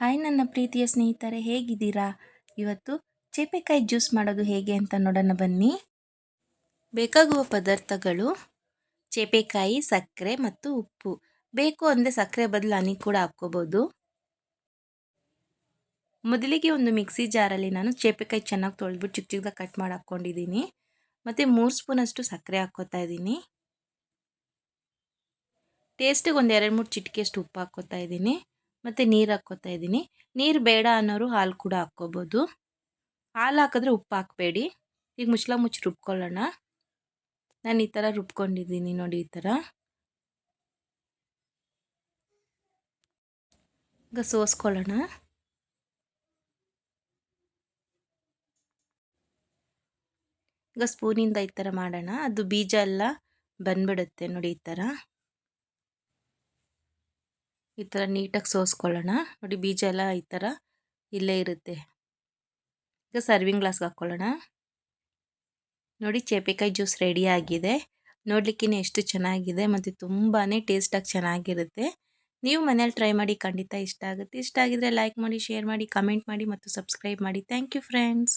Hi ನನ್ನ ಪ್ರೀತಿಯ ಸ್ನೇಹಿತರೆ, ಹೇಗಿದ್ದೀರಾ? ಇವತ್ತು ಚೇಪೆಕಾಯಿ ಜ್ಯೂಸ್ ಮಾಡೋದು ಹೇಗೆ ಅಂತ ನೋಡೋಣ ಬನ್ನಿ. ಬೇಕಾಗುವ ಪದಾರ್ಥಗಳು ಚೇಪೆಕಾಯಿ, ಸಕ್ಕರೆ ಮತ್ತು ಉಪ್ಪು. ಬೇಕು ಅಂದರೆ ಸಕ್ಕರೆ ಬದಲು ಹನಿ ಕೂಡ ಹಾಕ್ಕೋಬೋದು. ಮೊದಲಿಗೆ ಒಂದು ಮಿಕ್ಸಿ ಜಾರಲ್ಲಿ ನಾನು ಚೇಪೆಕಾಯಿ ಚೆನ್ನಾಗಿ ತೊಳೆದ್ಬಿಟ್ಟು ಚಿಕ್ಕ ಚಿಕ್ಕದಾಗ ಕಟ್ ಮಾಡಿ ಹಾಕ್ಕೊಂಡಿದ್ದೀನಿ. ಮತ್ತು ಮೂರು ಸ್ಪೂನಷ್ಟು ಸಕ್ಕರೆ ಹಾಕ್ಕೋತಾ ಇದ್ದೀನಿ. ಟೇಸ್ಟಿಗೆ ಒಂದು ಎರಡು ಮೂರು ಚಿಟಿಕೆಯಷ್ಟು ಉಪ್ಪು ಹಾಕ್ಕೋತಾ ಇದ್ದೀನಿ. ಮತ್ತು ನೀರು ಹಾಕ್ಕೋತಾ ಇದ್ದೀನಿ. ನೀರು ಬೇಡ ಅನ್ನೋರು ಹಾಲು ಕೂಡ ಹಾಕ್ಕೋಬೋದು. ಹಾಲು ಹಾಕಿದ್ರೆ ಉಪ್ಪು ಹಾಕಬೇಡಿ. ಈಗ ಮುಚ್ಚಳ ಮುಚ್ಚಿ ರುಬ್ಕೊಳ್ಳೋಣ. ನಾನು ಈ ಥರ ರುಬ್ಕೊಂಡಿದ್ದೀನಿ ನೋಡಿ ಈ ಥರ ಈಗ ಸೋಸ್ಕೊಳ್ಳೋಣ. ಈಗ ಸ್ಪೂನಿಂದ ಈ ಥರ ಮಾಡೋಣ. ಅದು ಬೀಜ ಎಲ್ಲ ಬಂದ್ಬಿಡುತ್ತೆ ನೋಡಿ ಈ ಥರ ಈ ಥರ ನೀಟಾಗಿ ಸೋಸ್ಕೊಳ್ಳೋಣ. ನೋಡಿ ಬೀಜ ಎಲ್ಲ ಈ ಥರ ಇಲ್ಲೇ ಇರುತ್ತೆ. ಈಗ ಸರ್ವಿಂಗ್ ಗ್ಲಾಸ್ಗೆ ಹಾಕ್ಕೊಳ್ಳೋಣ. ನೋಡಿ ಚೇಪೆಕಾಯಿ ಜ್ಯೂಸ್ ರೆಡಿ ಆಗಿದೆ. ನೋಡಲಿಕ್ಕೆ ಎಷ್ಟು ಚೆನ್ನಾಗಿದೆ ಮತ್ತು ತುಂಬಾ ಟೇಸ್ಟಾಗಿ ಚೆನ್ನಾಗಿರುತ್ತೆ. ನೀವು ಮನೇಲಿ ಟ್ರೈ ಮಾಡಿ ಖಂಡಿತ ಇಷ್ಟ ಆಗುತ್ತೆ. ಇಷ್ಟ ಆಗಿದ್ರೆ ಲೈಕ್ ಮಾಡಿ ಶೇರ್ ಮಾಡಿ ಕಮೆಂಟ್ ಮಾಡಿ ಮತ್ತು ಸಬ್ಸ್ಕ್ರೈಬ್ ಮಾಡಿ. Thank you friends